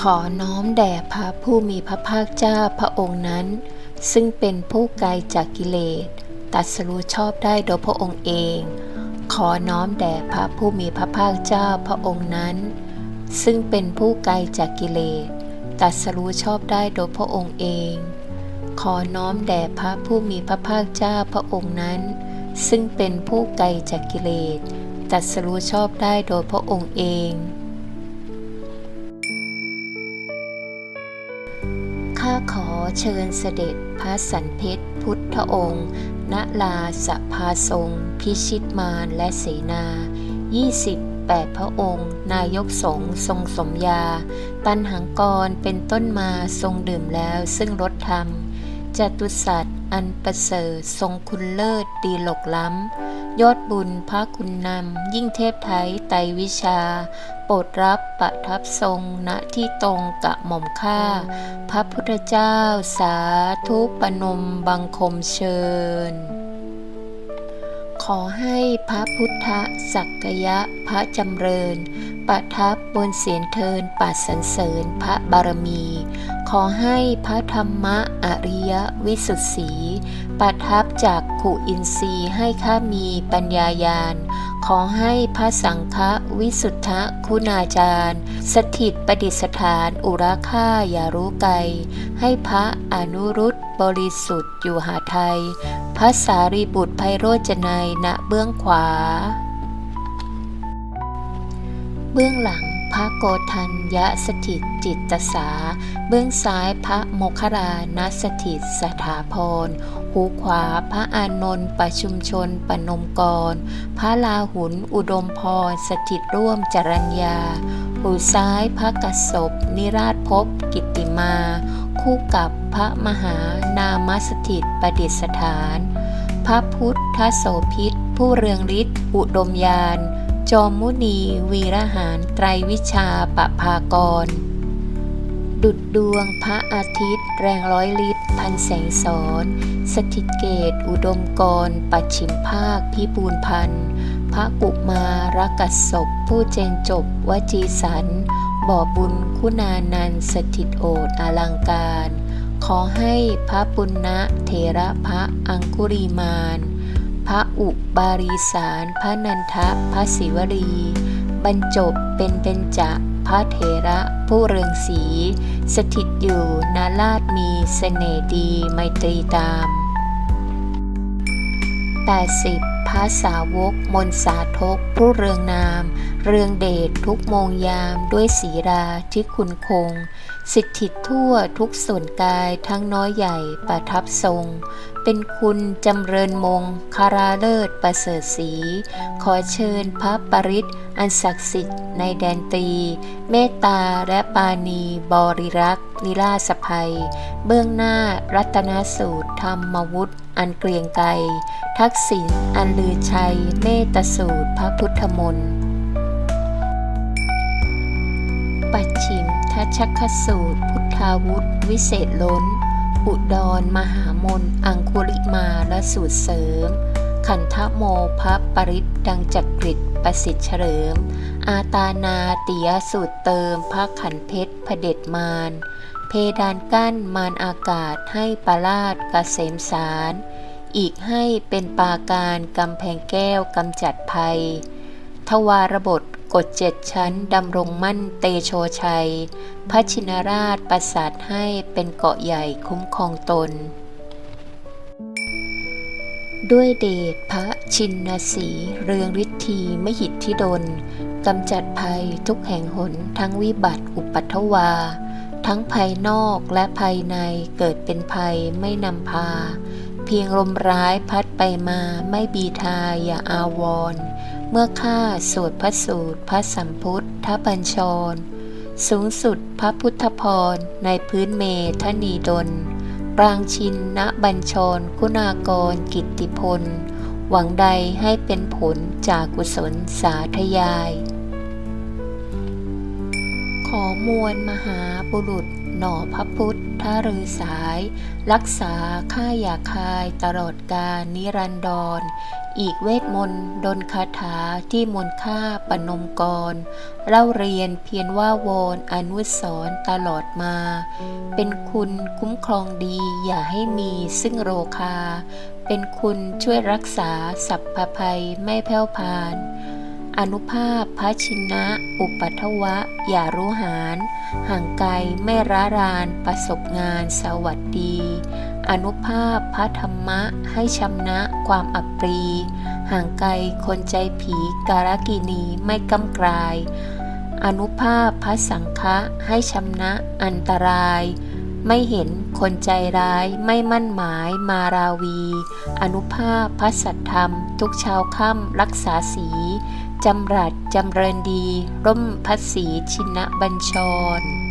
ขอน้อมแด่พระผู้มีพระภาคเจ้าพระองค์นั้น ซึ่งเป็นผู้ไกลจากกิเลสตรัสรู้ชอบได้โดยพระองค์เอง ขอน้อมแด่พระผู้มีพระภาคเจ้าพระองค์นั้น ซึ่งเป็นผู้ไกลจากกิเลสตรัสรู้ชอบได้โดยพระองค์เอง ขอน้อมแด่พระผู้มีพระภาคเจ้าพระองค์นั้น ซึ่งเป็นผู้ไกลจากกิเลสตรัสรู้ชอบได้โดยพระองค์เอง ขอเชิญเสด็จพระสันเพชรพุทธองค์ ณลาสภาทรง พิชิตมารและเสนา 28 พระองค์ นายกสงฆ์ทรงสมยา ตันหังกรเป็นต้นมาทรงดื่มแล้วซึ่งรสธรรม จตุสัตว์อันประเสริฐทรงคุณเลิศดีหลกล้ำ ยอดบุญพระคุณนำ ยิ่งเทพไทยไตวิชา โปรดรับประทับทรงณที่ตรงกะหม่อมข้า พระพุทธเจ้าสาธุปนมบังคมเชิญ ขอให้พระพุทธสักยะพระจำเริญ ประทับบนเสียนเทินปัดสรรเสริญพระบารมี อให้พระธรรมอริยวิสุทธิสีประทับจากขุอินทรีย์ให้ข้ามีปัญญายาณ ขอให้พระสังฆวิสุทธคุณาจารย์ สถิตประดิษฐานอุราค่าอย่ารู้ไกล ให้พระอนุรุตบริสุทธิ์อยู่หาไทย พระสารีบุตรไพโรจนัยณเบื้องขวา เบื้องหลัง พระโกธัญญสถิตจิตตสา เบื้องซ้ายพระโมคคารานสถิตสถาพรหูขวาพระอานนท์ประชุมชนปนมกร พระลาหุนอุดมพรสถิตร่วมจรัญญา หูซ้ายพระกัสสปนิราชภพกิตติมา คู่กับพระมหานามสถิตประดิษฐาน พระพุทธโสพิษผู้เรืองฤทธิ์อุดมยาน จอมมุนีวีรหารไตรวิชาปะภากร ดุดดวงพระอาทิตย์ แรงร้อยลิตร พันแสงสอนสถิตเกต อุดมกร ปัดฉิมภาคพิบูลพันธ์พระกุมารกัสศพผู้เจนจบ วจีสัน บ่อบุญคุณานันสถิตโอษอลังการ ขอให้พระปุณณะเถระพระอังคุรีมาน พระอุบารีสารพระนันทะพระศิวรี บรรจบเป็นเบญจะพระเถระผู้เรืองสี สถิตอยู่นาลาดมีเสน่ดีไมตรีตาม 80 พระสาวก มนสาทก ผู้เรืองนาม เรืองเดชทุกโมงยามด้วยศีราที่คุณคง สิทธิทั่วทุกส่วนกายทั้งน้อยใหญ่ประทับทรง เป็นคุณจำเริญมงคาราเลิศประเสริฐสี ขอเชิญพระปริตอันศักดิ์สิทธิ์ในแดนตรีเมตตาและปาณีบริรักษ์นิราสภัย เบื้องหน้ารัตนสูตรธรรมวุฒิ อันเกรียงไกรทักษิณอันลือชัย เมตสูตร พระพุทธมนต์ปัจฉิมทัชคสูตร พุทธาวุธ วิเศษล้น อุดร มหามน อังคุริมาและสูตรเสริม ขันธโมพระปริตดังจักริดประสิทธิ์เฉลิม อาตานาติยสูตรเติม พระขันเพชรพระเด็จมาร ดานกั้นมารอากาศให้ปราลาดกเกษมสาร อีกให้เป็นปาการกำแพงแก้วกำจัดภัย ทวารบทกฎเจ็ดชั้นดำรงมั่นเตโชชัย พระชินราชประสาทให้เป็นเกาะใหญ่คุ้มครองตน ด้วยเดชพระชินนสีเรืองฤทธีไม่หิทธิดลกำจัดภัยทุกแห่งหนทั้งวิบัติอุปัตถวา ทั้งภายนอกและภายในเกิดเป็นภัยไม่นำพา เพียงลมร้ายพัดไปมาไม่บีทาอย่าอาวร เมื่อข้าสวดพระสูตรพระสัมพุทธบัญชร สูงสุดพระพุทธพรในพื้นเมธนีดลปรางชินณบัญชรคุณากรกิตติพล หวังใดให้เป็นผลจากกุศลสาธยาย อมวลมหาบุรุษ หน่อพระพุทธทะรือสาย รักษาข้าอย่าคายตลอดกาลนิรันดรอีกเวทมนต์ดนคาถาที่มนค่าปนมกรเล่าเรียนเพียรว่าโวนอนุสรณ์ตลอดมา เป็นคุณคุ้มครองดีอย่าให้มีซึ่งโรคา เป็นคุณช่วยรักษาสัพพภัยไม่แผ่วพาน อนุภาพพระชินะ อุปัทวะ อย่ารู้หารห่างไกลไม่ร้าราน ประสบงานสวัสดี อนุภาพพระธรรมะให้ชำนะความอับปรี ห่างไกลคนใจผีการกินีไม่กำกลาย อนุภาพพระสังฆะให้ชำนะอันตรายไม่เห็นคนใจร้ายไม่มั่นหมายมาราวี อนุภาพพระสัทธรรม ทุกช้าค่ำรักษาสี จำรัดจำเริญดี ร่มพัดสีชินะบัญชร